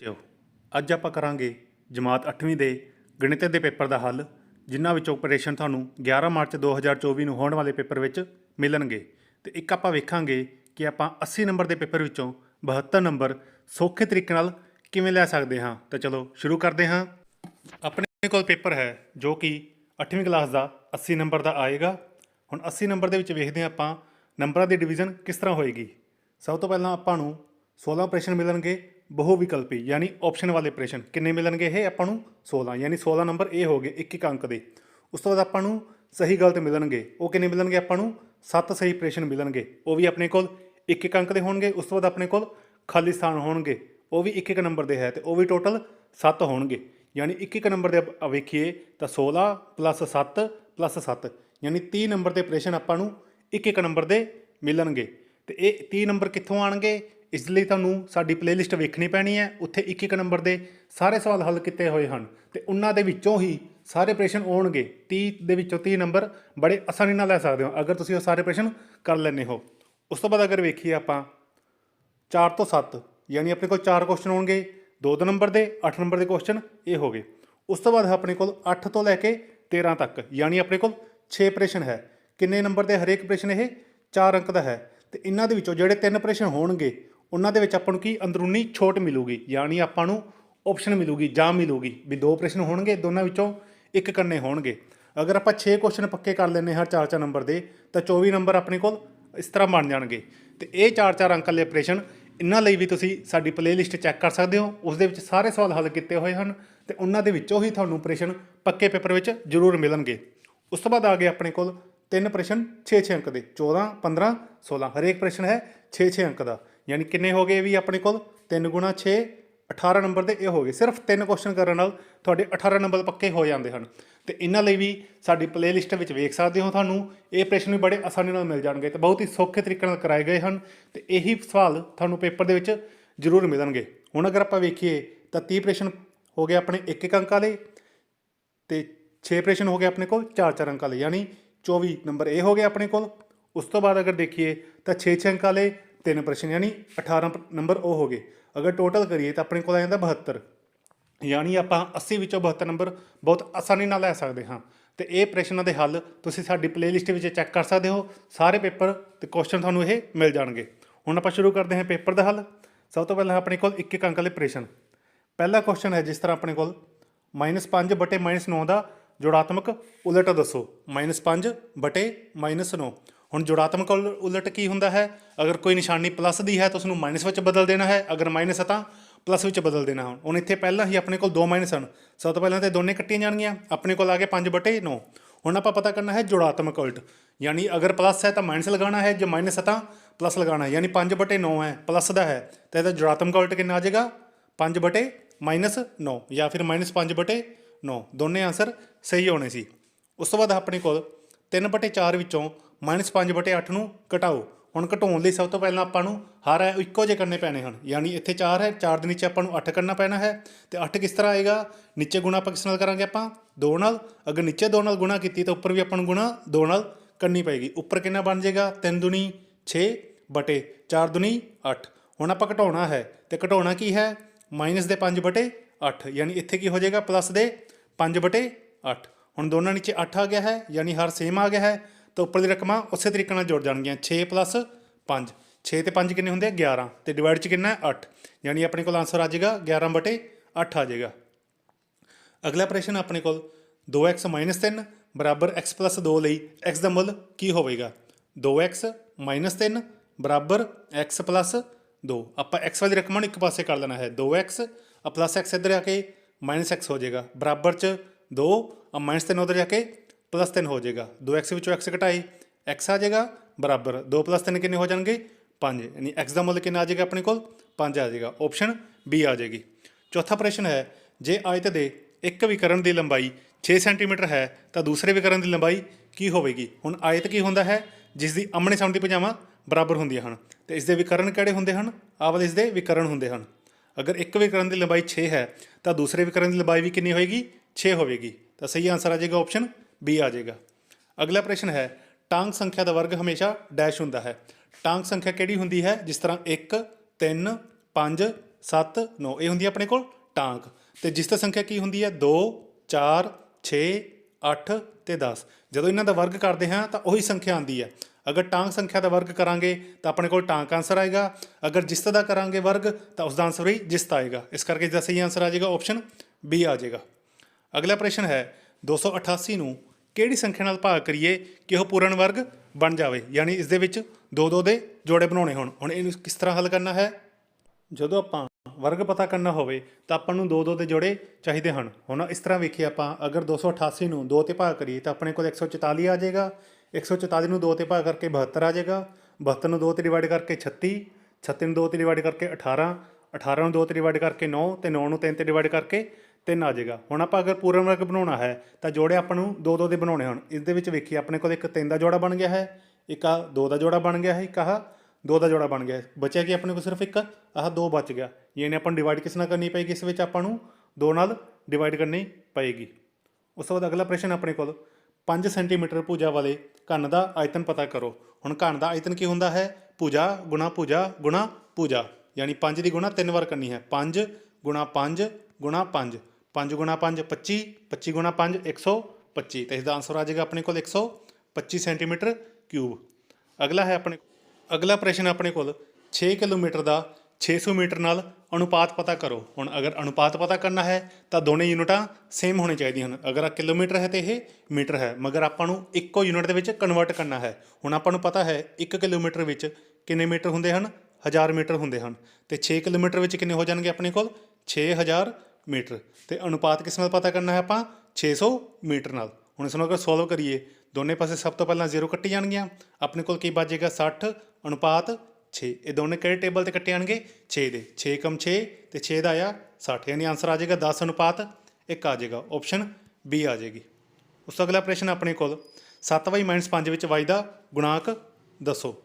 ਬੱਚਿਓ ਅੱਜ ਆਪਾਂ ਕਰਾਂਗੇ ਜਮਾਤ 8ਵੀਂ ਦੇ ਗਣਿਤ ਦੇ ਪੇਪਰ ਦਾ ਹੱਲ, ਜਿਨ੍ਹਾਂ ਵਿੱਚੋਂ ਆਪਰੇਸ਼ਨ ਤੁਹਾਨੂੰ 11 ਮਾਰਚ 2024 ਨੂੰ ਹੋਣ ਵਾਲੇ ਪੇਪਰ ਵਿੱਚ ਮਿਲਣਗੇ। ਤੇ ਇੱਕ ਆਪਾਂ ਵੇਖਾਂਗੇ ਕਿ ਆਪਾਂ 80 ਨੰਬਰ ਦੇ ਪੇਪਰ ਵਿੱਚੋਂ 72 ਨੰਬਰ ਸੌਖੇ ਤਰੀਕੇ ਨਾਲ ਕਿਵੇਂ ਲੈ ਸਕਦੇ ਹਾਂ। ਤਾਂ ਚਲੋ ਸ਼ੁਰੂ ਕਰਦੇ ਹਾਂ। ਆਪਣੇ ਕੋਲ ਪੇਪਰ ਹੈ ਜੋ ਕਿ 8ਵੀਂ ਕਲਾਸ ਦਾ 80 ਨੰਬਰ ਦਾ ਆਏਗਾ। ਹੁਣ 80 ਨੰਬਰ ਦੇ ਵਿੱਚ ਵੇਖਦੇ ਹਾਂ ਆਪਾਂ ਨੰਬਰਾਂ ਦੀ ਡਿਵੀਜ਼ਨ ਕਿਸ ਤਰ੍ਹਾਂ ਹੋਏਗੀ। ਸਭ ਤੋਂ ਪਹਿਲਾਂ ਆਪਾਂ ਨੂੰ 16 ਆਪਰੇਸ਼ਨ ਮਿਲਣਗੇ। ਬਹੁ ਵਿਕਲਪੀ, ਯਾਨੀ ਆਪਸ਼ਨ ਵਾਲੇ ਆਪਰੇਸ਼ਨ ਕਿੰਨੇ ਮਿਲਣਗੇ ਇਹ ਆਪਾਂ ਨੂੰ 16 ਯਾਨੀ 16 ਨੰਬਰ ਇਹ ਹੋ ਗਏ ਇੱਕ ਇੱਕ ਅੰਕ ਦੇ। ਉਸ ਤੋਂ ਬਾਅਦ ਆਪਾਂ ਨੂੰ ਸਹੀ ਗਲਤ ਮਿਲਣਗੇ, ਉਹ ਕਿੰਨੇ ਮਿਲਣਗੇ ਆਪਾਂ ਨੂੰ? 7 ਸਹੀ ਆਪਰੇਸ਼ਨ ਮਿਲਣਗੇ, ਉਹ ਵੀ ਆਪਣੇ ਕੋਲ ਇੱਕ ਇੱਕ ਅੰਕ ਦੇ ਹੋਣਗੇ, ਉਸ ਤੋਂ ਬਾਅਦ ਆਪਣੇ ਕੋਲ ਖਾਲੀ ਸਥਾਨ ਹੋਣਗੇ, ਉਹ ਵੀ ਇੱਕ ਇੱਕ ਨੰਬਰ ਦੇ ਹੈ ਤੇ ਉਹ ਵੀ ਟੋਟਲ 7 ਹੋਣਗੇ। ਯਾਨੀ ਇੱਕ ਇੱਕ ਨੰਬਰ ਦੇ ਵੇਖੀਏ ਤਾਂ 16 ਪਲੱਸ 7 ਪਲੱਸ 7 ਯਾਨੀ 30 ਨੰਬਰ ਦੇ ਆਪਰੇਸ਼ਨ ਆਪਾਂ ਨੂੰ ਇੱਕ ਇੱਕ ਨੰਬਰ ਦੇ ਮਿਲਣਗੇ। ਤੇ ਇਹ 30 ਨੰਬਰ ਕਿੱਥੋਂ ਆਣਗੇ? ਇਸ ਲਈ ਤੁਹਾਨੂੰ ਸਾਡੀ ਪਲੇਲਿਸਟ ਵੇਖਣੀ ਪੈਣੀ ਹੈ। ਉੱਥੇ ਇੱਕ ਇੱਕ ਨੰਬਰ ਦੇ ਸਾਰੇ ਸਵਾਲ ਹੱਲ ਕੀਤੇ ਹੋਏ ਹਨ ਤੇ ਉਹਨਾਂ ਦੇ ਵਿੱਚੋਂ ਹੀ ਸਾਰੇ ਪ੍ਰਸ਼ਨ ਆਉਣਗੇ। 30 ਦੇ ਵਿੱਚੋਂ 30 ਨੰਬਰ ਬੜੇ ਆਸਾਨੀ ਨਾਲ ਲੈ ਸਕਦੇ ਹੋ, ਅਗਰ ਤੁਸੀਂ ਉਹ ਸਾਰੇ ਪ੍ਰਸ਼ਨ ਕਰ ਲੈਂਦੇ ਹੋ। ਉਸ ਤੋਂ ਬਾਅਦ ਅਗਰ ਵੇਖੀਏ ਆਪਾਂ 4 ਤੋਂ 7 ਯਾਨੀ ਆਪਣੇ ਕੋਲ 4 ਕੁਐਸਚਨ ਹੋਣਗੇ 2-2 ਨੰਬਰ ਦੇ 8 ਨੰਬਰ ਦੇ ਕੁਐਸਚਨ ਇਹ ਹੋ ਗਏ। ਉਸ ਤੋਂ ਬਾਅਦ ਆਪਣੇ ਕੋਲ 8 ਤੋਂ ਲੈ ਕੇ 13 ਤੱਕ, ਯਾਨੀ ਆਪਣੇ ਕੋਲ 6 ਆਪਰੇਸ਼ਨ ਹੈ। ਕਿੰਨੇ ਨੰਬਰ ਦੇ ਹਰੇਕ ਪ੍ਰਸ਼ਨ ਇਹ 4 ਅੰਕ ਦਾ ਹੈ। ਤੇ ਇਹਨਾਂ ਦੇ ਵਿੱਚੋਂ ਜਿਹੜੇ ਤਿੰਨ ਆਪਰੇਸ਼ਨ ਹੋਣਗੇ ਉਹਨਾਂ ਦੇ ਵਿੱਚ ਆਪਾਂ ਨੂੰ ਕੀ ਅੰਦਰੂਨੀ ਛੋਟ ਮਿਲੂਗੀ, ਯਾਨੀ ਆਪਾਂ ਨੂੰ ਆਪਸ਼ਨ ਮਿਲੂਗੀ, ਜਾਂ ਮਿਲੂਗੀ, ਵੀ ਦੋ ਪ੍ਰਸ਼ਨ ਹੋਣਗੇ, ਦੋਨਾਂ ਵਿੱਚੋਂ ਇੱਕ ਕਰਨੇ ਹੋਣਗੇ। ਅਗਰ ਆਪਾਂ 6 ਕੁਐਸਚਨ ਪੱਕੇ ਕਰ ਲੈਨੇ ਹਰ 4-4 ਨੰਬਰ ਦੇ, ਤਾਂ 24 ਨੰਬਰ ਆਪਣੇ ਕੋਲ ਇਸ ਤਰ੍ਹਾਂ ਬਣ ਜਾਣਗੇ। ਤੇ ਇਹ 4-4 ਅੰਕ ਵਾਲੇ ਆਪਰੇਸ਼ਨ ਇਹਨਾਂ ਲਈ ਵੀ ਤੁਸੀਂ ਸਾਡੀ ਪਲੇਲਿਸਟ ਚੈੱਕ ਕਰ ਸਕਦੇ ਹੋ। ਉਸ ਦੇ ਵਿੱਚ ਸਾਰੇ ਸਵਾਲ ਹੱਲ ਕੀਤੇ ਹੋਏ ਹਨ ਤੇ ਉਹਨਾਂ ਦੇ ਵਿੱਚੋਂ ਹੀ ਤੁਹਾਨੂੰ ਆਪਰੇਸ਼ਨ ਪੱਕੇ ਪੇਪਰ ਵਿੱਚ ਜ਼ਰੂਰ ਮਿਲਣਗੇ। ਉਸ ਤੋਂ ਬਾਅਦ ਆ ਗਏ ਆਪਣੇ ਕੋਲ ਤਿੰਨ ਪ੍ਰਸ਼ਨ 6-6 ਅੰਕ ਦੇ 14 15 16 ਹਰੇਕ ਪ੍ਰਸ਼ਨ ਹੈ 6-6 ਅੰਕ ਦਾ। ਯਾਨੀ ਕਿੰਨੇ ਹੋ ਗਏ ਵੀ ਆਪਣੇ ਕੋਲ? 3 ਗੁਣਾ 6 18 ਨੰਬਰ ਦੇ ਇਹ ਹੋ ਗਏ। ਸਿਰਫ ਤਿੰਨ ਕੁਐਸਚਨ ਕਰਨ ਨਾਲ ਤੁਹਾਡੇ 18 ਨੰਬਰ ਪੱਕੇ ਹੋ ਜਾਂਦੇ ਹਨ। ਤੇ ਇਹਨਾਂ ਲਈ ਵੀ ਸਾਡੀ ਪਲੇਲਿਸਟ ਵਿੱਚ ਵੇਖ ਸਕਦੇ ਹੋ ਤੁਹਾਨੂੰ। ਇਹ ਪ੍ਰਸ਼ਨ ਵੀ ਬੜੇ ਆਸਾਨੀ ਨਾਲ ਮਿਲ ਜਾਣਗੇ ਤੇ ਬਹੁਤ ਹੀ ਸੌਖੇ ਤਰੀਕੇ ਨਾਲ ਕਰਾਏ ਗਏ ਹਨ। ਤੇ ਇਹੀ ਸਵਾਲ ਤੁਹਾਨੂੰ ਪੇਪਰ ਦੇ ਵਿੱਚ ਜ਼ਰੂਰ ਮਿਲਣਗੇ। ਹੁਣ ਅਗਰ ਆਪਾਂ ਵੇਖੀਏ ਤਾਂ 30 ਪ੍ਰਸ਼ਨ ਹੋ ਗਏ ਆਪਣੇ ਇੱਕ ਇੱਕ ਅੰਕ ਵਾਲੇ ਤੇ 6 ਪ੍ਰਸ਼ਨ ਹੋ ਗਏ ਆਪਣੇ ਕੋਲ 4-4 ਅੰਕ ਵਾਲੇ। ਯਾਨੀ 24 ਨੰਬਰ ਇਹ ਹੋ ਗਏ ਆਪਣੇ ਕੋਲ। ਉਸ ਤੋਂ ਬਾਅਦ ਅਗਰ ਦੇਖੀਏ ਤਾਂ 6-6 ਅੰਕ ਵਾਲੇ ਤਿੰਨ ਪ੍ਰਸ਼ਨ, ਯਾਨੀ 18 ਨੰਬਰ ਉਹ ਹੋ ਗਏ। ਅਗਰ ਟੋਟਲ ਕਰੀਏ ਤਾਂ ਆਪਣੇ ਕੋਲ ਆ ਜਾਂਦਾ 72 ਯਾਨੀ ਆਪਾਂ 80 ਵਿੱਚੋਂ 72 ਨੰਬਰ ਬਹੁਤ ਆਸਾਨੀ ਨਾਲ ਲੈ ਸਕਦੇ ਹਾਂ। ਤੇ ਇਹ ਪ੍ਰਸ਼ਨਾਂ ਦੇ ਹੱਲ ਤੁਸੀਂ ਸਾਡੀ ਪਲੇਲਿਸਟ ਵਿੱਚ ਚੈੱਕ ਕਰ ਸਕਦੇ ਹੋ। ਸਾਰੇ ਪੇਪਰ ਤੇ ਕੁਐਸਚਨ ਤੁਹਾਨੂੰ ਇਹ ਮਿਲ ਜਾਣਗੇ। ਹੁਣ ਆਪਾਂ ਸ਼ੁਰੂ ਕਰਦੇ ਹਾਂ ਪੇਪਰ ਦਾ ਹੱਲ। ਸਭ ਤੋਂ ਪਹਿਲਾਂ ਆਪਣੇ ਕੋਲ ਇੱਕ ਇੱਕ ਅੰਕ ਵਾਲੇ ਪ੍ਰਸ਼ਨ। ਪਹਿਲਾ ਕੁਐਸਚਨ ਹੈ ਜਿਸ ਤਰ੍ਹਾਂ ਆਪਣੇ ਕੋਲ -5 ਬਟੇ -9 ਦਾ ਜੋੜਾਤਮਕ ਉਲਟ ਦੱਸੋ। -5 ਬਟੇ -9 ਹੁਣ ਜੋੜਾਤਮਕ ਉਲ- ਉਲਟ ਕੀ ਹੁੰਦਾ ਹੈ? ਅਗਰ ਕੋਈ ਨਿਸ਼ਾਨੀ ਪਲੱਸ ਦੀ ਹੈ ਤਾਂ ਉਸ ਨੂੰ ਮਾਈਨਸ ਵਿੱਚ ਬਦਲ ਦੇਣਾ ਹੈ। ਅਗਰ ਮਾਈਨਸ ਹੈ ਤਾਂ ਪਲੱਸ ਵਿੱਚ ਬਦਲ ਦੇਣਾ ਹੁਣ। ਹੁਣ ਇੱਥੇ ਪਹਿਲਾਂ ਹੀ ਆਪਣੇ ਕੋਲ ਦੋ ਮਾਈਨਸ ਹਨ। ਸਭ ਤੋਂ ਪਹਿਲਾਂ ਤੇ ਦੋਨੇ ਕੱਟੀਆਂ ਜਾਣਗੀਆਂ। ਆਪਣੇ ਕੋਲ ਆ ਗਏ 5 ਬਟੇ 9 ਹੁਣ ਆਪਾਂ ਪਤਾ ਕਰਨਾ ਹੈ ਜੋੜਾਤਮਕ ਉਲਟ। ਯਾਨੀ ਅਗਰ ਪਲੱਸ ਹੈ ਤਾਂ ਮਾਈਨਸ ਲਗਾਉਣਾ ਹੈ। ਜੇ ਮਾਈਨਸ ਹੈ ਤਾਂ ਪਲੱਸ ਲਗਾਉਣਾ ਹੈ। ਯਾਨੀ 5 ਬਟੇ 9 ਹੈ। ਪਲੱਸ ਦਾ ਹੈ। ਤਾਂ ਇਹਦਾ ਜੋੜਾਤਮਕ ਉਲਟ ਕਿੰਨਾ ਆ ਜਾਏਗਾ? 5 ਬਟੇ ਮਾਈਨਸ 9 ਜਾਂ ਫਿਰ ਮਾਈਨਸ 5 ਬਟੇ 9 ਦੋਨੇ ਆਨਸਰ ਸਹੀ ਹੋਣੇ ਸੀ। ਉਸ ਤੋਂ ਬਾਅਦ ਆਪਣੇ ਕੋਲ 3 ਬਟੇ 4 ਵਿੱਚੋਂ ਮਾਈਨਸ 5 ਬਟੇ 8 ਨੂੰ ਘਟਾਓ। ਹੁਣ ਘਟਾਉਣ ਲਈ ਸਭ ਤੋਂ ਪਹਿਲਾਂ ਆਪਾਂ ਨੂੰ ਹਰ ਹੈ ਇੱਕੋ ਜਿਹੇ ਕਰਨੇ ਪੈਣੇ ਹਨ। ਯਾਨੀ ਇੱਥੇ 4 ਹੈ 4 ਦੇ ਨੀਚੇ ਆਪਾਂ ਨੂੰ 8 ਕਰਨਾ ਪੈਣਾ ਹੈ। ਤੇ 8 ਕਿਸ ਤਰ੍ਹਾਂ ਆਏਗਾ? ਨੀਚੇ ਗੁਣਾ ਆਪਾਂ ਕਿਸ ਨਾਲ ਕਰਾਂਗੇ ਆਪਾਂ? 2 ਨਾਲ। ਅਗਰ ਨੀਚੇ 2 ਨਾਲ ਗੁਣਾ ਕੀਤੀ ਤਾਂ ਉੱਪਰ ਵੀ ਆਪਾਂ ਨੂੰ ਗੁਣਾ 2 ਨਾਲ ਕਰਨੀ ਪਏਗੀ। ਉੱਪਰ ਕਿੰਨਾ ਬਣ ਜਾਏਗਾ? 3 ਦੁਨੀ 6 ਬਟੇ 4 ਦੁਨੀ 8 ਹੁਣ ਆਪਾਂ ਘਟਾਉਣਾ ਹੈ। ਤੇ ਘਟਾਉਣਾ ਕੀ ਹੈ? ਮਾਈਨਸ ਦੇ 5 ਬਟੇ 8 ਯਾਨੀ ਇੱਥੇ ਕੀ ਹੋ ਜਾਏਗਾ? ਪਲੱਸ ਦੇ 5 ਬਟੇ 8 ਹੁਣ ਦੋਨਾਂ ਨੀਚੇ 8 ਆ ਗਿਆ ਹੈ। ਯਾਨੀ ਹਰ ਸੇਮ ਆ ਗਿਆ ਹੈ। ਤਾਂ ਉੱਪਰ ਦੀ ਰਕਮਾਂ ਉਸੇ ਤਰੀਕੇ ਨਾਲ ਜੁੜ ਜਾਣਗੀਆਂ। 6 5 6 ਤੇ 5 ਕਿੰਨੇ ਹੁੰਦੇ ਆ? 11 ਤੇ ਡਿਵਾਈਡ ਚ ਕਿੰਨਾ? ਹੈ 8 ਯਾਨੀ ਆਪਣੇ ਕੋਲ ਆਨਸਰ ਆ ਜਾਏਗਾ 11 ਬਟੇ 8 ਆ ਜਾਏਗਾ। ਅਗਲਾ ਪ੍ਰਸ਼ਨ ਆਪਣੇ ਕੋਲ 2x 3 ਬਰਾਬਰ x 2 ਲਈ x ਦਾ ਮੁੱਲ ਕੀ ਹੋਵੇਗਾ? 2x 3 ਬਰਾਬਰ x 2 ਆਪਾਂ x ਵਾਲੀ ਰਕਮਾਂ ਨੂੰ ਇੱਕ ਪਾਸੇ ਕਰ ਲੈਣਾ ਹੈ। 2x ਆ ਪਲੱਸ x ਇੱਧਰ ਆ ਕੇ ਮਾਈਨਸ x ਹੋ ਜਾਏਗਾ। ਬਰਾਬਰ ਚ 2 ਆ ਮਾਈਨਸ 3 ਉਧਰ ਜਾ ਕੇ ਪਲੱਸ 3 ਹੋ ਜਾਏਗਾ। 2x ਵਿੱਚੋਂ x ਘਟਾਈ, x ਆ ਜਾਏਗਾ, ਬਰਾਬਰ। 2 ਪਲੱਸ 3 ਕਿੰਨੇ ਹੋ ਜਾਣਗੇ? 5 ਯਾਨੀ x ਦਾ ਮੁੱਲ ਕਿੰਨਾ ਆ ਜਾਏਗਾ ਆਪਣੇ ਕੋਲ? 5 ਆ ਜਾਏਗਾ। ਆਪਸ਼ਨ B ਆ ਜਾਏਗੀ। ਚੌਥਾ ਪ੍ਰਸ਼ਨ ਹੈ, ਜੇ ਆਇਤ ਦੇ ਇੱਕ ਵਿਕਰਨ ਦੀ ਲੰਬਾਈ 6 ਸੈਂਟੀਮੀਟਰ ਹੈ, ਤਾਂ ਦੂਸਰੇ ਵਿਕਰਨ ਦੀ ਲੰਬਾਈ ਕੀ ਹੋਵੇਗੀ? ਹੁਣ ਆਇਤ ਕੀ ਹੁੰਦਾ ਹੈ? ਜਿਸ ਦੀ ਆਮਣੇ ਸਾਹਮਣੇ ਭੁਜਾਵਾਂ ਬਰਾਬਰ ਹੁੰਦੀਆਂ ਹਨ। ਤੇ ਇਸ ਦੇ ਵਿਕਰਨ ਕਿਹੜੇ ਹੁੰਦੇ ਹਨ? ਆਹ ਵਾਲੇ ਇਸ ਦੇ ਵਿਕਰਨ ਹੁੰਦੇ ਹਨ। ਅਗਰ ਇੱਕ ਵਿਕਰਨ ਦੀ ਲੰਬਾਈ 6 ਹੈ, ਤਾਂ ਦੂਸਰੇ ਵਿਕਰਨ ਦੀ ਲੰਬਾਈ ਵੀ ਕਿੰਨੀ ਹੋਏਗੀ? 6 ਹੋਵੇਗੀ। ਤਾਂ ਸਹੀ ਆਨਸਰ ਆ ਜਾਏਗਾ ਆਪਸ਼ਨ B ਆ ਜਾਏਗਾ। ਅਗਲਾ ਪ੍ਰਸ਼ਨ ਹੈ, ਟਾਂਗ ਸੰਖਿਆ ਦਾ ਵਰਗ ਹਮੇਸ਼ਾ ਡੈਸ਼ ਹੁੰਦਾ ਹੈ। ਟਾਂਗ ਸੰਖਿਆ ਕਿਹੜੀ ਹੁੰਦੀ ਹੈ? ਜਿਸ ਤਰ੍ਹਾਂ 1 3 5 7 9 ਇਹ ਹੁੰਦੀ ਹੈ ਆਪਣੇ ਕੋਲ ਟਾਂਕ ਤੇ ਜਿਸ ਸੰਖਿਆ ਕੀ ਹੁੰਦੀ ਹੈ? 2 4 6 8 ਤੇ 10 ਜਦੋਂ ਇਹਨਾਂ ਦਾ ਵਰਗ ਕਰਦੇ ਹਾਂ ਤਾਂ ਉਹੀ ਸੰਖਿਆ ਆਉਂਦੀ ਹੈ। ਅਗਰ ਟਾਂਗ ਸੰਖਿਆ ਦਾ ਵਰਗ ਕਰਾਂਗੇ ਤਾਂ ਆਪਣੇ ਕੋਲ ਟਾਂਕ ਆਨਸਰ ਆਏਗਾ। ਅਗਰ ਜਿਸਤ ਦਾ ਕਰਾਂਗੇ ਵਰਗ ਤਾਂ ਉਸ ਦਾ ਆਨਸਰ ਵੀ ਜਿਸਤ ਆਏਗਾ। ਇਸ ਕਰਕੇ ਇਸ ਦਾ ਸਹੀ ਆਨਸਰ ਆ ਜਾਏਗਾ ਆਪਸ਼ਨ ਬੀ ਆ ਜਾਏਗਾ। ਅਗਲਾ ਪ੍ਰਸ਼ਨ ਹੈ 288 ਨੂੰ ਕਿਹੜੀ ਸੰਖਿਆ ਨਾਲ ਭਾਗ ਕਰੀਏ ਕਿ ਉਹ ਪੂਰਨ ਵਰਗ ਬਣ ਜਾਵੇ? ਯਾਨੀ ਇਸ ਦੇ ਵਿੱਚ ਦੋ ਦੋ ਦੇ ਜੋੜੇ ਬਣਾਉਣੇ ਹੋਣ। ਹੁਣ ਇਹਨੂੰ ਕਿਸ ਤਰ੍ਹਾਂ ਹੱਲ ਕਰਨਾ ਹੈ? ਜਦੋਂ ਆਪਾਂ ਵਰਗ ਪਤਾ ਕਰਨਾ ਹੋਵੇ, ਤਾਂ ਆਪਾਂ ਨੂੰ ਦੋ ਦੋ ਦੇ ਜੋੜੇ ਚਾਹੀਦੇ ਹਨ। ਹੁਣ ਇਸ ਤਰ੍ਹਾਂ ਵੇਖੀਏ ਆਪਾਂ, ਅਗਰ 288 ਨੂੰ 2 ਤੇ ਭਾਗ ਕਰੀਏ, ਤਾਂ ਆਪਣੇ ਕੋਲ 144 ਆ ਜਾਏਗਾ। 144 ਨੂੰ 2 ਤੇ ਭਾਗ ਕਰਕੇ 72 ਆ ਜਾਏਗਾ। 72 ਨੂੰ 2 ਤੇ ਡਿਵਾਈਡ ਕਰਕੇ 36 36 ਨੂੰ 2 ਤੇ ਡਿਵਾਈਡ ਕਰਕੇ 18 18 ਨੂੰ 2 ਤੇ ਡਿਵਾਈਡ ਕਰਕੇ 9 ਤੇ 9 ਨੂੰ 3 ਤੇ ਡਿਵਾਈਡ ਕਰਕੇ ਤਿੰਨ ਆ ਜਾਏਗਾ। ਹੁਣ ਆਪਾਂ ਅਗਰ ਪੂਰਨ ਵਰਗ ਬਣਾਉਣਾ ਹੈ, ਤਾਂ ਜੋੜੇ ਆਪਾਂ ਨੂੰ ਦੋ ਦੋ ਦੇ ਬਣਾਉਣੇ ਹਨ ਇਸ ਦੇ ਵਿੱਚ ਵੇਖੀਏ, ਆਪਣੇ ਕੋਲ ਇੱਕ ਤਿੰਨ ਦਾ ਜੋੜਾ ਬਣ ਗਿਆ ਹੈ, ਇੱਕ ਆ ਦੋ ਦਾ ਜੋੜਾ ਬਣ ਗਿਆ ਹੈ, ਇੱਕ ਆਹ ਦੋ ਦਾ ਜੋੜਾ ਬਣ ਗਿਆ ਹੈ। ਬਚਿਆ ਕਿ ਆਪਣੇ ਕੋਲ ਸਿਰਫ ਇੱਕ? ਆਹ ਦੋ ਬਚ ਗਿਆ। ਯਾਨੀ ਆਪਾਂ ਨੂੰ ਡਿਵਾਈਡ ਕਿਸ ਨਾਲ ਕਰਨੀ ਪਏਗੀ? ਇਸ ਵਿੱਚ ਆਪਾਂ ਨੂੰ ਦੋ ਨਾਲ ਡਿਵਾਈਡ ਕਰਨੀ ਪਏਗੀ। ਉਸ ਤੋਂ ਬਾਅਦ ਅਗਲਾ ਪ੍ਰਸ਼ਨ ਆਪਣੇ ਕੋਲ 5 ਸੈਂਟੀਮੀਟਰ ਭੁਜਾ ਵਾਲੇ ਘਨ ਦਾ ਆਇਤਨ ਪਤਾ ਕਰੋ। ਹੁਣ ਘਨ ਦਾ ਆਇਤਨ ਕੀ ਹੁੰਦਾ ਹੈ? ਭੁਜਾ ਗੁਣਾ ਭੁਜਾ ਗੁਣਾ ਭੁਜਾ ਯਾਨੀ 5 ਦੀ ਗੁਣਾ ਤਿੰਨ ਵਾਰ ਕਰਨੀ ਹੈ। 5 ਗੁਣਾ 5 ਗੁਣਾ 5 5 ਗੁਣਾ 5 25 25 ਗੁਣਾ 5 125 ਤੇ ਇਸ ਦਾ ਆਨਸਰ ਆ ਜਾਏਗਾ ਆਪਣੇ ਕੋਲ 125 ਸੈਂਟੀਮੀਟਰ ਕਿਊਬ ਅਗਲਾ ਹੈ ਆਪਣੇ ਅਗਲਾ ਪ੍ਰਸ਼ਨ ਆਪਣੇ ਕੋਲ 6 ਕਿਲੋਮੀਟਰ ਦਾ 600 ਮੀਟਰ ਨਾਲ ਅਨੁਪਾਤ ਪਤਾ ਕਰੋ। ਹੁਣ ਅਗਰ ਅਨੁਪਾਤ ਪਤਾ ਕਰਨਾ ਹੈ, ਤਾਂ ਦੋਨੇ ਯੂਨਿਟਾਂ ਸੇਮ ਹੋਣੀ ਚਾਹੀਦੀਆਂ ਹਨ। ਅਗਰ ਆ ਕਿਲੋਮੀਟਰ ਹੈ ਤੇ ਇਹ ਮੀਟਰ ਹੈ, ਮਗਰ ਆਪਾਂ ਨੂੰ ਇੱਕੋ ਯੂਨਿਟ ਦੇ ਵਿੱਚ ਕਨਵਰਟ ਕਰਨਾ ਹੈ। ਹੁਣ ਆਪਾਂ ਨੂੰ ਪਤਾ ਹੈ 1 ਕਿਲੋਮੀਟਰ ਵਿੱਚ ਕਿੰਨੇ ਮੀਟਰ ਹੁੰਦੇ ਹਨ? 1000 ਮੀਟਰ ਹੁੰਦੇ ਹਨ। ਤੇ 6 ਕਿਲੋਮੀਟਰ ਵਿੱਚ ਕਿੰਨੇ ਹੋ ਜਾਣਗੇ ਆਪਣੇ ਕੋਲ? 6000 ਮੀਟਰ। ਤੇ ਅਨੁਪਾਤ ਕਿਸ ਨਾਲ ਪਤਾ ਕਰਨਾ ਹੈ ਆਪਾਂ? 600 ਮੀਟਰ ਨਾਲ। ਹੁਣ ਇਸ ਨੂੰ ਅਗਰ ਸੋਲਵ ਕਰੀਏ, ਦੋਨੇ ਪਾਸੇ ਸਭ ਤੋਂ ਪਹਿਲਾਂ ਜ਼ੀਰੋ ਕੱਟੀ ਜਾਣਗੀਆਂ। ਆਪਣੇ ਕੋਲ ਕੀ ਬਚੇਗਾ 60 ਅਨੁਪਾਤ 6 ਇਹ ਦੋਨੇ ਕਿਹੜੇ ਟੇਬਲ ਤੇ ਕੱਟੇ ਜਾਣਗੇ? 6 ਦੇ। 6 ਕਮ 6 ਤੇ 6 ਦਾ ਆਇਆ 60 ਯਾਨੀ ਆਨਸਰ ਆ ਜਾਏਗਾ 10 ਅਨੁਪਾਤ 1 ਆ ਜਾਏਗਾ। ਆਪਸ਼ਨ ਬੀ ਆ ਜਾਏਗੀ। ਉਸ ਤੋਂ ਅਗਲਾ ਪ੍ਰਸ਼ਨ ਆਪਣੇ ਕੋਲ। 7y 5 ਵਿੱਚ y ਦਾ ਗੁਣਾਂਕ ਦੱਸੋ।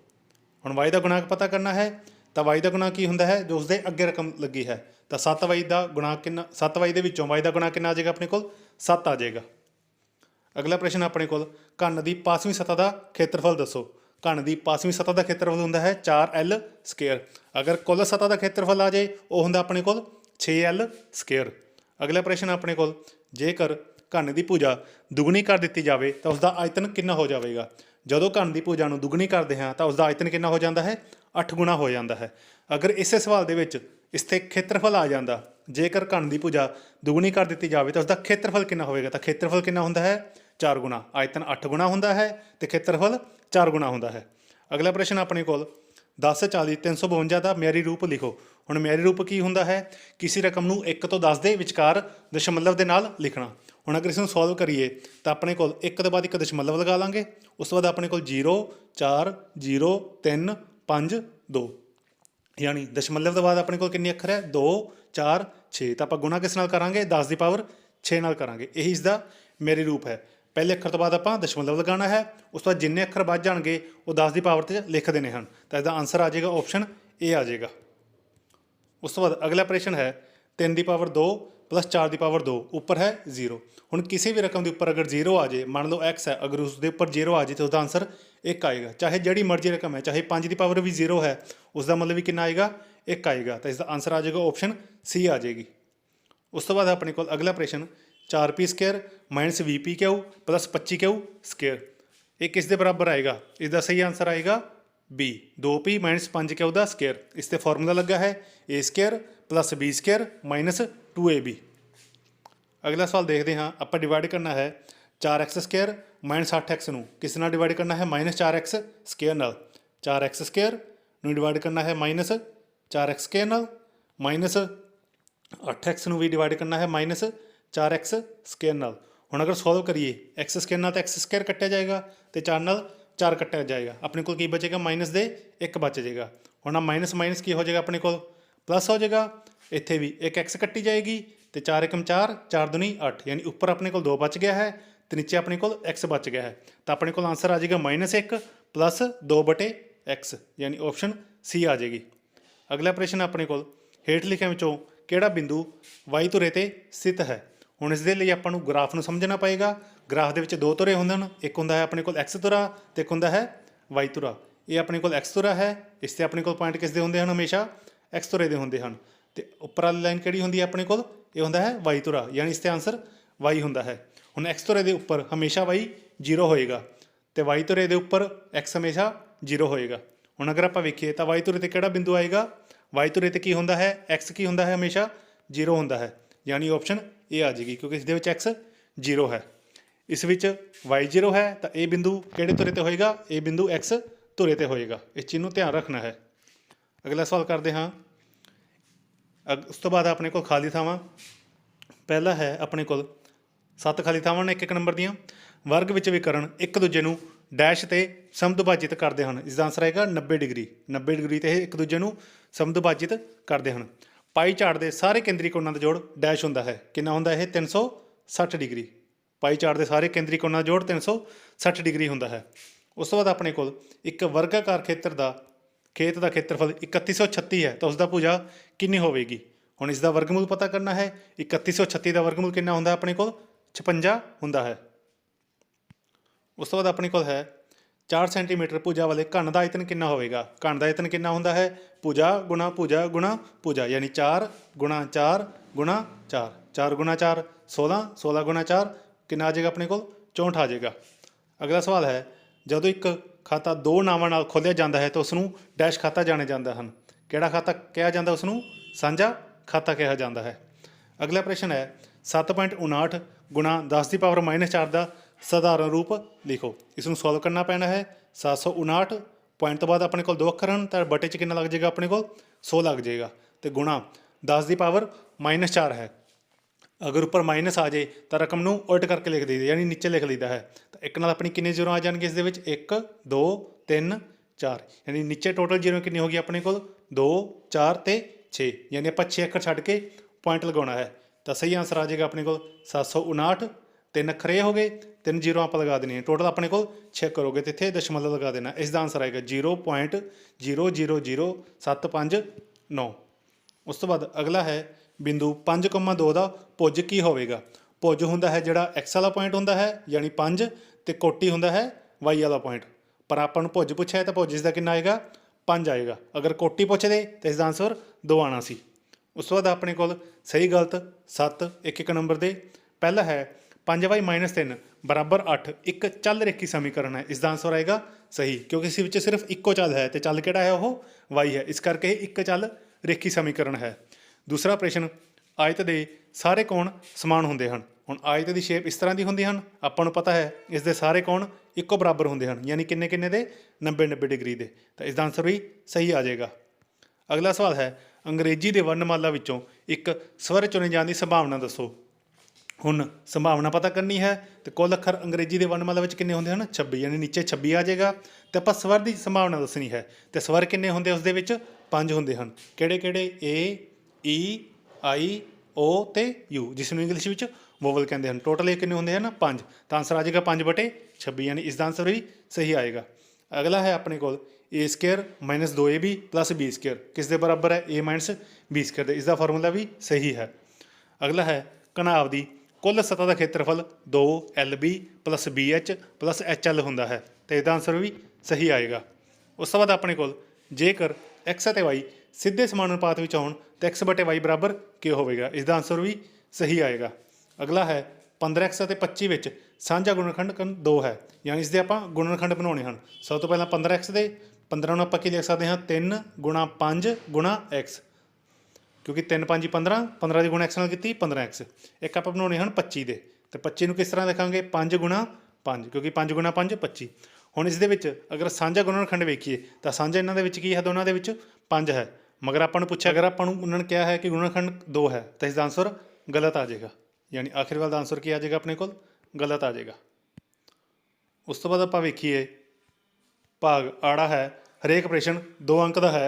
ਹੁਣ y ਦਾ ਗੁਣਾਂਕ ਪਤਾ ਕਰਨਾ ਹੈ। ਤਾਂ y ਦਾ ਗੁਣਾ ਕੀ ਹੁੰਦਾ ਹੈ? ਜੋ ਉਸ ਦੇ ਅੱਗੇ ਰਕਮ ਲੱਗੀ ਹੈ। ਤਾਂ 7y ਦਾ ਗੁਣਾ ਕਿੰਨਾ 7y ਦੇ ਵਿੱਚੋਂ y ਦਾ ਗੁਣਾ ਕਿੰਨਾ ਆ ਜਾਏਗਾ ਆਪਣੇ ਕੋਲ? 7 ਆ ਜਾਏਗਾ। ਅਗਲਾ ਪ੍ਰਸ਼ਨ ਆਪਣੇ ਕੋਲ। ਘਨ ਦੀ ਪਾਸਵੀਂ ਸਤਹ ਦਾ ਖੇਤਰਫਲ ਦੱਸੋ। ਘਨ ਦੀ ਪਾਸਵੀਂ ਸਤਹ ਦਾ ਖੇਤਰਫਲ ਹੁੰਦਾ ਹੈ 4l ਸਕੁਅਰ। ਅਗਰ ਕੁੱਲ ਸਤਹ ਦਾ ਖੇਤਰਫਲ ਆ ਜਾਏ, ਉਹ ਹੁੰਦਾ ਆਪਣੇ ਕੋਲ 6l ਸਕੁਅਰ। ਅਗਲਾ ਪ੍ਰਸ਼ਨ ਆਪਣੇ ਕੋਲ। ਜੇਕਰ ਘਨ ਦੀ ਪੂਜਾ ਦੁੱਗਣੀ ਕਰ ਦਿੱਤੀ ਜਾਵੇ, ਤਾਂ ਉਸ ਦਾ ਆਇਤਨ ਕਿੰਨਾ ਹੋ ਜਾਵੇਗਾ? ਜਦੋਂ ਘਨ ਦੀ ਪੂਜਾ ਨੂੰ ਦੁੱਗਣੀ ਕਰਦੇ ਹਾਂ, ਤਾਂ ਉਸ ਦਾ ਆਇਤਨ ਕਿੰਨਾ ਹੋ ਜਾਂਦਾ ਹੈ? 8 ਗੁਣਾ ਹੋ ਜਾਂਦਾ ਹੈ। ਅਗਰ ਇਸੇ ਸਵਾਲ ਦੇ ਵਿੱਚ ਇਸ ਤੇ ਖੇਤਰਫਲ ਆ ਜਾਂਦਾ, ਜੇਕਰ ਘਨ ਦੀ ਭੁਜਾ ਦੁੱਗਣੀ ਕਰ ਦਿੱਤੀ ਜਾਵੇ ਤਾਂ ਉਸ ਦਾ ਖੇਤਰਫਲ ਕਿੰਨਾ ਹੋਵੇਗਾ? ਤਾਂ ਖੇਤਰਫਲ ਕਿੰਨਾ ਹੁੰਦਾ ਹੈ? 4 ਗੁਣਾ। ਆਇਤਨ 8 ਗੁਣਾ ਹੁੰਦਾ ਹੈ ਤੇ ਖੇਤਰਫਲ 4 ਗੁਣਾ ਹੁੰਦਾ ਹੈ। ਅਗਲਾ ਪ੍ਰਸ਼ਨ ਆਪਣੇ ਕੋਲ। 10 40 352 ਦਾ ਮਿਆਰੀ ਰੂਪ ਲਿਖੋ। ਹੁਣ ਮਿਆਰੀ ਰੂਪ ਕੀ ਹੁੰਦਾ ਹੈ? ਕਿਸੇ ਰਕਮ ਨੂੰ 1 ਤੋਂ 10 ਦੇ ਵਿਚਕਾਰ ਦਸ਼ਮਲਵ ਦੇ ਨਾਲ ਲਿਖਣਾ। ਹੁਣ ਅਗਰ ਇਸ ਨੂੰ ਸੋਲਵ ਕਰੀਏ, ਤਾਂ ਆਪਣੇ ਕੋਲ 1 ਤੋਂ ਬਾਅਦ ਇੱਕ ਦਸ਼ਮਲਵ ਲਗਾ ਲਾਂਗੇ। ਉਸ ਤੋਂ ਬਾਅਦ ਆਪਣੇ ਕੋਲ 0 4 0 3 5 2 ਯਾਨੀ ਦਸ਼ਮਲਵ ਤੋਂ ਬਾਅਦ ਆਪਣੇ ਕੋਲ ਕਿੰਨੇ ਅੱਖਰ ਹੈ? 2 4 6 ਤਾਂ ਆਪਾਂ ਗੁਣਾ ਕਿਸ ਨਾਲ ਕਰਾਂਗੇ? 10 ਦੀ ਪਾਵਰ 6 ਨਾਲ ਕਰਾਂਗੇ। ਇਹੀ ਇਸ ਦਾ ਮੇਰੀ ਰੂਪ ਹੈ। ਪਹਿਲੇ ਅੱਖਰ ਤੋਂ ਬਾਅਦ ਆਪਾਂ ਦਸ਼ਮਲਵ ਲਗਾਉਣਾ ਹੈ। ਉਸ ਤੋਂ ਬਾਅਦ ਜਿੰਨੇ ਅੱਖਰ ਵੱਧ ਜਾਣਗੇ, ਉਹ 10 ਦੀ ਪਾਵਰ ਤੇ ਲਿਖ ਦੇਣੇ ਹਨ। ਤਾਂ ਇਹਦਾ ਆਨਸਰ ਆ ਜਾਏਗਾ ਆਪਸ਼ਨ ਏ ਆ ਜਾਏਗਾ। ਉਸ ਤੋਂ ਬਾਅਦ ਅਗਲਾ ਪ੍ਰਸ਼ਨ ਹੈ 3 ਦੀ ਪਾਵਰ 2 ਪਲੱਸ 4 ਦੀ ਪਾਵਰ 2 ਉੱਪਰ ਹੈ 0 ਹੁਣ ਕਿਸੇ ਵੀ ਰਕਮ ਦੇ ਉੱਪਰ ਅਗਰ 0 ਆ ਜਾਏ, ਮੰਨ ਲਓ x ਹੈ, ਅਗਰ ਉਸ ਦੇ ਉੱਪਰ 0 ਆ ਜਾਏ, ਤਾਂ ਉਹਦਾ ਆਨਸਰ 1 ਆਏਗਾ। ਚਾਹੇ ਜਿਹੜੀ ਮਰਜ਼ੀ ਰਕਮ ਹੈ, ਚਾਹੇ 5 ਦੀ ਪਾਵਰ ਵੀ 0 ਹੈ ਉਸ ਦਾ ਮਤਲਬ ਵੀ ਕਿੰਨਾ ਆਏਗਾ? 1 ਆਏਗਾ। ਤਾਂ ਇਸ ਦਾ ਆਨਸਰ ਆ ਜਾਏਗਾ ਆਪਸ਼ਨ ਸੀ ਆ ਜਾਏਗੀ। ਉਸ ਤੋਂ ਬਾਅਦ ਆਪਣੇ ਕੋਲ ਅਗਲਾ ਪ੍ਰਸ਼ਨ 4p square minus vp Q plus 25 Q square ਇਹ ਕਿਸ ਦੇ ਬਰਾਬਰ ਆਏਗਾ? ਇਸ ਦਾ ਸਹੀ ਆਨਸਰ ਆਏਗਾ b 2p ਮਾਈਨਸ 5 ਕਿਊ ਦਾ ਸਕੁਅਰ ਇਸ ਤੇ ਫਾਰਮੂਲਾ ਲੱਗਾ ਹੈ a square plus b square minus 2ab ਅਗਲਾ ਸਵਾਲ ਦੇਖਦੇ ਹਾਂ, ਆਪਾਂ ਡਿਵਾਈਡ ਕਰਨਾ ਹੈ। 4x ਸਕੁਅਰ ਮਾਈਨਸ 8x ਨੂੰ। ਕਿਸ ਨਾਲ ਡਿਵਾਈਡ ਕਰਨਾ ਹੈ? ਮਾਈਨਸ 4x ਸਕੁਅਰ ਨਾਲ। 4x ਸਕੁਅਰ ਨੂੰ ਡਿਵਾਈਡ ਕਰਨਾ ਹੈ ਮਾਈਨਸ 4x ਸਕੁਅਰ ਨਾਲ। ਮਾਈਨਸ 8x ਨੂੰ ਵੀ ਡਿਵਾਈਡ ਕਰਨਾ ਹੈ ਮਾਈਨਸ 4x ਸਕੁਅਰ ਨਾਲ। ਹੁਣ ਅਗਰ ਸੋਲਵ ਕਰੀਏ x ਸਕੁਅਰ ਨਾਲ ਤਾਂ x ਸਕੁਅਰ ਕੱਟਿਆ ਜਾਏਗਾ ਤੇ 4 ਨਾਲ 4 ਕੱਟਿਆ ਜਾਏਗਾ। ਆਪਣੇ ਕੋਲ ਕੀ ਬਚੇਗਾ? ਮਾਈਨਸ ਦੇ 1 ਬਚ ਜਾਏਗਾ ਹੁਣ ਆ ਮਾਈਨਸ ਮਾਈਨਸ ਕੀ ਹੋ ਜਾਏਗਾ ਆਪਣੇ ਕੋਲ? ਪਲੱਸ ਹੋ ਜਾਏਗਾ ਇੱਥੇ ਵੀ ਇੱਕ x ਕੱਟੀ ਜਾਏਗੀ ਤੇ 4 ਏਕਮ 4 4 ਦੁਨੀ 8 ਯਾਨੀ ਉੱਪਰ ਆਪਣੇ ਕੋਲ 2 ਬਚ ਗਿਆ ਹੈ। ਤੇ ਨੀਚੇ ਆਪਣੇ ਕੋਲ x ਬਚ ਗਿਆ ਹੈ। ਤਾਂ ਆਪਣੇ ਕੋਲ ਆਨਸਰ ਆ ਜਾਏਗਾ ਮਾਈਨਸ 1 ਪਲੱਸ 2 ਬਟੇ x, ਯਾਨੀ ਆਪਸ਼ਨ ਸੀ ਆ ਜਾਏਗੀ। ਅਗਲਾ ਪ੍ਰਸ਼ਨ ਆਪਣੇ ਕੋਲ। ਹੇਠ ਲਿਖਿਆਂ ਵਿੱਚੋਂ ਕਿਹੜਾ ਬਿੰਦੂ y ਧੁਰੇ ਤੇ ਸਥਿਤ ਹੈ? ਹੁਣ ਇਸ ਦੇ ਲਈ ਆਪਾਂ ਨੂੰ ਗ੍ਰਾਫ ਨੂੰ ਸਮਝਣਾ ਪਏਗਾ। ਗ੍ਰਾਫ ਦੇ ਵਿੱਚ ਦੋ ਧੁਰੇ ਹੁੰਦੇ ਹਨ। ਇੱਕ ਹੁੰਦਾ ਹੈ ਆਪਣੇ ਕੋਲ x ਧੁਰਾ ਤੇ ਇੱਕ ਹੁੰਦਾ ਹੈ y ਧੁਰਾ। ਇਹ ਆਪਣੇ ਕੋਲ x ਧੁਰਾ ਹੈ। ਇਸ ਤੇ ਆਪਣੇ ਕੋਲ ਪੁਆਇੰਟ ਕਿਸ ਦੇ ਹੁੰਦੇ ਹਨ ਹਮੇਸ਼ਾ? x ਧੁਰੇ ਦੇ ਹੁੰਦੇ ਹਨ। ਤੇ ਉੱਪਰ ਵਾਲੀ ਲਾਈਨ ਕਿਹੜੀ ਹੁੰਦੀ ਹੈ ਆਪਣੇ ਕੋਲ? ਇਹ ਹੁੰਦਾ ਹੈ y ਧੁਰਾ। ਯਾਨੀ ਇਸ ਤੇ ਆਨਸਰ y ਹੁੰਦਾ ਹੈ। ਹੁਣ x ਧੁਰੇ ਦੇ ਉੱਪਰ ਹਮੇਸ਼ਾ y 0 ਹੋਏਗਾ ਤੇ y ਧੁਰੇ ਦੇ ਉੱਪਰ x ਹਮੇਸ਼ਾ 0 ਹੋਏਗਾ। ਹੁਣ ਅਗਰ ਆਪਾਂ ਵੇਖੀਏ ਤਾਂ y ਧੁਰੇ ਤੇ ਕਿਹੜਾ ਬਿੰਦੂ ਆਏਗਾ? y ਧੁਰੇ ਤੇ ਕੀ ਹੁੰਦਾ ਹੈ? x ਕੀ ਹੁੰਦਾ ਹੈ ਹਮੇਸ਼ਾ? 0 ਹੁੰਦਾ ਹੈ। ਯਾਨੀ ਆਪਸ਼ਨ ਇਹ ਆ ਜਾਏਗੀ ਕਿਉਂਕਿ ਇਸ ਦੇ ਵਿੱਚ x 0 ਹੈ। ਇਸ ਵਿੱਚ y 0 ਹੈ ਤਾਂ ਇਹ ਬਿੰਦੂ ਕਿਹੜੇ ਧੁਰੇ ਤੇ ਹੋਏਗਾ? ਇਹ ਬਿੰਦੂ x ਧੁਰੇ ਤੇ ਹੋਏਗਾ। ਇਸ ਚੀਜ਼ ਨੂੰ ਧਿਆਨ ਰੱਖਣਾ ਹੈ। ਅਗਲਾ ਸਵਾਲ ਕਰਦੇ ਹਾਂ। ਅਗ- ਉਸ ਤੋਂ ਬਾਅਦ ਆਪਣੇ ਕੋਲ ਖਾਲੀ ਥਾਵਾਂ। ਪਹਿਲਾ ਹੈ ਆਪਣੇ ਕੋਲ ਸੱਤ ਖਾਲੀ ਥਾਵਾਂ ਨੇ ਇੱਕ ਇੱਕ ਨੰਬਰ ਦੀਆਂ। ਵਰਗ ਵਿੱਚ ਵਿਕਰਨ ਇੱਕ ਦੂਜੇ ਨੂੰ ਡੈਸ਼ ਤੇ ਸਮਦੁਭਾਜਿਤ ਕਰਦੇ ਹਨ। ਇਸ ਦਾ ਆਨਸਰ ਆਏਗਾ 90 ਡਿਗਰੀ। 90 ਡਿਗਰੀ ਤੇ ਇਹ ਇੱਕ ਦੂਜੇ ਨੂੰ ਸਮਦੁਭਾਜਿਤ ਕਰਦੇ ਹਨ। ਪਾਈ ਚਾਰਟ ਦੇ ਸਾਰੇ ਕੇਂਦਰੀ ਕੋਣਾਂ ਦਾ ਜੋੜ ਡੈਸ਼ ਹੁੰਦਾ ਹੈ। ਕਿੰਨਾ ਹੁੰਦਾ ਇਹ? 360 ਡਿਗਰੀ। ਪਾਈ ਚਾਰਟ ਦੇ ਸਾਰੇ ਕੇਂਦਰੀ ਕੋਣਾਂ ਦਾ ਜੋੜ 360 ਡਿਗਰੀ ਹੁੰਦਾ ਹੈ। ਉਸ ਤੋਂ ਬਾਅਦ ਆਪਣੇ ਕੋਲ ਇੱਕ ਵਰਗਾਕਾਰ ਖੇਤਰ ਦਾ, ਖੇਤ ਦਾ ਖੇਤਰਫਲ 3136 ਹੈ ਤਾਂ ਉਸ ਦਾ ਭੁਜਾ ਕਿੰਨੀ ਹੋਵੇਗੀ? ਹੁਣ ਇਸ ਦਾ ਵਰਗਮੂਲ ਪਤਾ ਕਰਨਾ ਹੈ। 3136 ਦਾ ਵਰਗਮੂਲ ਕਿੰਨਾ ਹੁੰਦਾ ਆਪਣੇ ਕੋਲ? 56 ਹੁੰਦਾ ਹੈ। ਉਸ ਤੋਂ ਬਾਅਦ ਆਪਣੇ ਕੋਲ ਹੈ 4 ਸੈਂਟੀਮੀਟਰ ਭੁਜਾ ਵਾਲੇ ਘਣ ਦਾ ਆਇਤਨ ਕਿੰਨਾ ਹੋਵੇਗਾ? ਘਣ ਦਾ ਆਇਤਨ ਕਿੰਨਾ ਹੁੰਦਾ ਹੈ? ਭੁਜਾ ਗੁਣਾ ਭੁਜਾ ਗੁਣਾ ਭੁਜਾ ਯਾਨੀ 4 ਗੁਣਾ 4 ਗੁਣਾ 4 4 ਗੁਣਾ 4 16 16 ਗੁਣਾ 4 ਕਿੰਨਾ ਆ ਜਾਏਗਾ ਆਪਣੇ ਕੋਲ? 64 ਆ ਜਾਏਗਾ। ਅਗਲਾ ਸਵਾਲ ਹੈ, ਜਦੋਂ ਇੱਕ ਖਾਤਾ ਦੋ ਨਾਵਾਂ ਨਾਲ ਖੋਲ੍ਹਿਆ ਜਾਂਦਾ ਹੈ ਤਾਂ ਉਸ ਨੂੰ ਡੈਸ਼ ਖਾਤਾ ਜਾਣੇ ਜਾਂਦਾ ਹਨ। ਕਿਹੜਾ ਖਾਤਾ ਕਿਹਾ ਜਾਂਦਾ ਉਸ ਨੂੰ ਸਾਂਝਾ ਖਾਤਾ ਕਿਹਾ ਜਾਂਦਾ ਹੈ। ਅਗਲਾ ਪ੍ਰਸ਼ਨ ਹੈ 7.59 ਗੁਣਾ 10 ਦੀ ਪਾਵਰ -4 ਦਾ ਸਧਾਰਨ ਰੂਪ ਲਿਖੋ। ਇਸ ਨੂੰ ਸੋਲਵ ਕਰਨਾ ਪੈਣਾ ਹੈ। 759 ਪੁਆਇੰਟ ਤੋਂ ਬਾਅਦ ਆਪਣੇ ਕੋਲ ਦੋ ਅੱਖਰ ਹਨ, ਤਾਂ ਬਟੇ 'ਚ ਕਿੰਨਾ ਲੱਗ ਜਾਏਗਾ ਆਪਣੇ ਕੋਲ? 100 ਲੱਗ ਜਾਏਗਾ। ਤੇ ਗੁਣਾ 10 ਦੀ ਪਾਵਰ -4 ਹੈ। ਅਗਰ ਉੱਪਰ ਮਾਈਨਸ ਆ ਜਾਏ, ਤਾਂ ਰਕਮ ਨੂੰ ਉਲਟ ਕਰਕੇ ਲਿਖ ਦਈਦਾ, ਯਾਨੀ ਨੀਚੇ ਲਿਖ ਲਈਦਾ ਹੈ। ਤਾਂ ਇੱਕ ਨਾਲ ਆਪਣੀ ਕਿੰਨੇ ਜ਼ੀਰੋ ਆ ਜਾਣਗੇ ਇਸ ਦੇ ਵਿੱਚ? 1 2 3 4 ਯਾਨੀ ਨੀਚੇ ਟੋਟਲ ਜ਼ੀਰੋ ਕਿੰਨੀ ਹੋ ਗਈ ਆਪਣੇ ਕੋਲ? 2 4 ਤੇ 6 ਯਾਨੀ ਆਪਾਂ 6 ਅੱਖਰ ਛੱਡ ਕੇ ਪੁਆਇੰਟ ਲਗਾਉਣਾ ਹੈ। ਤਾਂ ਸਹੀ ਆਨਸਰ ਆ ਜਾਏਗਾ ਆਪਣੇ ਕੋਲ 759 ਤਿੰਨ ਅੱਖਰ ਹੋ ਗਏ ਤਿੰਨ ਜ਼ੀਰੋ ਆਪਾਂ ਲਗਾ ਦੇਣੇ ਟੋਟਲ ਆਪਣੇ ਕੋਲ 6 ਕਰੋਗੇ ਤੇ ਇੱਥੇ ਦਸ਼ਮਲਵ ਲਗਾ ਦੇਣਾ। ਇਸ ਦਾ ਆਨਸਰ ਆਏਗਾ 0.000759 ਉਸ ਤੋਂ ਬਾਅਦ ਅਗਲਾ ਹੈ ਬਿੰਦੂ 5,2 ਦਾ ਭੁਜ ਕੀ ਹੋਵੇਗਾ? ਭੁਜ ਹੁੰਦਾ ਹੈ ਜਿਹੜਾ x ਵਾਲਾ ਪੁਆਇੰਟ ਹੁੰਦਾ ਹੈ ਯਾਨੀ 5 ਤੇ ਕੋਟੀ ਹੁੰਦਾ ਹੈ y ਵਾਲਾ ਪੁਆਇੰਟ ਪਰ ਆਪਾਂ ਨੂੰ ਭੁਜ ਪੁੱਛਿਆ ਤਾਂ ਭੁਜ ਇਸ ਦਾ ਕਿੰਨਾ ਆਏਗਾ? 5 ਆਏਗਾ। ਅਗਰ ਕੋਟੀ ਪੁੱਛਦੇ ਤਾਂ ਇਸ ਦਾ ਆਨਸਰ 2 ਆਣਾ ਸੀ। ਉਸ ਤੋਂ ਬਾਅਦ ਆਪਣੇ ਕੋਲ ਸਹੀ ਗਲਤ 7 ਇੱਕ ਇੱਕ ਨੰਬਰ ਦੇ। ਪਹਿਲਾ ਹੈ 5y 3 ਬਰਾਬਰ 8 ਇੱਕ ਚੱਲ ਰੇਖੀ ਸਮੀਕਰਨ ਹੈ। ਇਸ ਦਾ ਆਨਸਰ ਆਏਗਾ ਸਹੀ, ਕਿਉਂਕਿ ਇਸ ਵਿੱਚ ਸਿਰਫ ਇੱਕੋ ਚੱਲ ਹੈ ਤੇ ਚੱਲ ਕਿਹੜਾ ਹੈ ਉਹ y ਹੈ। ਇਸ ਕਰਕੇ ਇਹ ਇੱਕ ਚੱਲ ਰੇਖੀ ਸਮੀਕਰਨ ਹੈ। ਦੂਸਰਾ ਪ੍ਰਸ਼ਨ, ਆਇਤ ਦੇ ਸਾਰੇ ਕੋਣ ਸਮਾਨ ਹੁੰਦੇ ਹਨ? ਹੁਣ ਆਇਤ ਦੀ ਸ਼ੇਪ ਇਸ ਤਰ੍ਹਾਂ ਦੀ ਹੁੰਦੀ ਹਨ, ਆਪਾਂ ਨੂੰ ਪਤਾ ਹੈ ਇਸ ਦੇ ਸਾਰੇ ਕੋਣ ਇੱਕੋ ਬਰਾਬਰ ਹੁੰਦੇ ਹਨ, ਯਾਨੀ ਕਿੰਨੇ ਕਿੰਨੇ ਦੇ? 90 90 ਡਿਗਰੀ ਦੇ। ਤਾਂ ਇਸ ਦਾ ਆਨਸਰ ਵੀ ਸਹੀ ਆ ਜਾਏਗਾ। ਅਗਲਾ ਸਵਾਲ ਹੈ ਅੰਗਰੇਜ਼ੀ ਦੇ ਵਰਣਮਾਲਾ ਵਿੱਚੋਂ ਇੱਕ ਸਵਰ ਚੁਣੇ ਜਾਣ ਦੀ ਸੰਭਾਵਨਾ ਦੱਸੋ। ਹੁਣ ਸੰਭਾਵਨਾ ਪਤਾ ਕਰਨੀ ਹੈ ਤੇ ਕੁੱਲ ਅੱਖਰ ਅੰਗਰੇਜ਼ੀ ਦੇ ਵਰਣਮਾਲਾ ਵਿੱਚ ਕਿੰਨੇ ਹੁੰਦੇ ਹਨ? 26 ਯਾਨੀ ਨੀਚੇ 26 ਆ ਜਾਏਗਾ। ਤੇ ਆਪਾਂ ਸਵਰ ਦੀ ਸੰਭਾਵਨਾ ਦੱਸਣੀ ਹੈ। ਤੇ ਸਵਰ ਕਿੰਨੇ ਹੁੰਦੇ ਉਸ ਦੇ ਵਿੱਚ? ਪੰਜ ਹੁੰਦੇ ਹਨ। ਕਿਹੜੇ ਕਿਹੜੇ? ਏ ਈ ਆਈ ਓ ਤੇ ਯੂ ਜਿਸ ਨੂੰ ਇੰਗਲਿਸ਼ ਵਿੱਚ ਵੋਵਲ ਕਹਿੰਦੇ ਹਨ। ਟੋਟਲ ਇਹ ਕਿੰਨੇ ਹੁੰਦੇ ਹਨ? ਪੰਜ। ਤਾਂ ਆਨਸਰ ਆ ਜਾਏਗਾ 5 ਬਟੇ 26 ਯਾਨੀ ਇਸ ਦਾ ਆਨਸਰ ਵੀ ਸਹੀ ਆਏਗਾ। ਅਗਲਾ ਹੈ ਆਪਣੇ ਕੋਲ। A square minus 2ab plus b square ਕਿਸ ਦੇ ਬਰਾਬਰ ਹੈ a ਮਾਈਨਸ b ਸਕੇਅਰ ਦੇ ਇਸ ਦਾ ਫਾਰਮੂਲਾ ਵੀ ਸਹੀ ਹੈ ਅਗਲਾ ਹੈ ਘਨਾਵ ਦੀ ਕੁੱਲ ਸਤ੍ਹਾ ਦਾ ਖੇਤਰਫਲ 2lb plus bh plus hl ਹੁੰਦਾ ਹੈ ਤੇ ਇਹਦਾ ਆਨਸਰ ਵੀ ਸਹੀ ਆਏਗਾ ਉਸ ਤੋਂ ਬਾਅਦ ਆਪਣੇ ਕੋਲ ਜੇਕਰ x ਅਤੇ y ਸਿੱਧੇ ਸਮਾਨ ਅਨੁਪਾਤ ਵਿੱਚ ਹੋਣ ਤਾਂ x ਬਟੇ y ਬਰਾਬਰ ਕੀ ਹੋਵੇਗਾ ਇਸ ਦਾ ਆਨਸਰ ਵੀ ਸਹੀ ਆਏਗਾ ਅਗਲਾ ਹੈ 15x ਅਤੇ 25 ਵਿੱਚ ਸਾਂਝਾ ਗੁਣਨਖੰਡ ਕਨ 2 ਹੈ ਯਾਨੀ ਇਸ ਦੇ ਆਪਾਂ ਗੁਣਨਖੰਡ ਬਣਾਉਣੇ ਹਨ ਸਭ ਤੋਂ ਪਹਿਲਾਂ 15x ਦੇ 15 ਨੂੰ ਆਪਾਂ ਕੀ ਲਿਖ ਸਕਦੇ ਹਾਂ? 3 ਗੁਣਾ 5 ਗੁਣਾ x ਕਿਉਂਕਿ 3 5 15 15 ਦੀ ਗੁਣਾ x ਨਾਲ ਕੀਤੀ 15x ਇੱਕ ਆਪਾਂ ਬਣਾਉਣੇ ਹਨ 25 ਦੇ। ਤੇ 25 ਨੂੰ ਕਿਸ ਤਰ੍ਹਾਂ ਲਿਖਾਂਗੇ 5 ਗੁਣਾ 5 ਕਿਉਂਕਿ 5 ਗੁਣਾ 5 25 ਹੁਣ ਇਸ ਦੇ ਵਿੱਚ ਅਗਰ ਸਾਂਝਾ ਗੁਣਨਖੰਡ ਵੇਖੀਏ, ਤਾਂ ਸਾਂਝਾ ਇਹਨਾਂ ਦੇ ਵਿੱਚ ਕੀ ਹੈ? ਦੋਨਾਂ ਦੇ ਵਿੱਚ 5 ਹੈ। ਮਗਰ ਆਪਾਂ ਨੂੰ ਪੁੱਛਿਆ, ਅਗਰ ਆਪਾਂ ਨੂੰ ਉਹਨਾਂ ਨੇ ਕਿਹਾ ਹੈ ਕਿ ਗੁਣਨਖੰਡ 2 ਹੈ, ਤਾਂ ਇਸ ਦਾ ਆਨਸਰ ਗਲਤ ਆ ਜਾਏਗਾ। ਯਾਨੀ ਆਖਿਰ ਵਾਲਾ ਦਾ ਆਨਸਰ ਕੀ ਆ ਜਾਏਗਾ ਆਪਣੇ ਕੋਲ? ਗਲਤ ਆ ਜਾਏਗਾ। ਉਸ ਤੋਂ ਬਾਅਦ ਆਪਾਂ ਵੇਖੀਏ ਭਾਗ ਆੜਾ ਹੈ, ਹਰੇਕ ਪ੍ਰਸ਼ਨ 2 ਅੰਕ ਦਾ ਹੈ।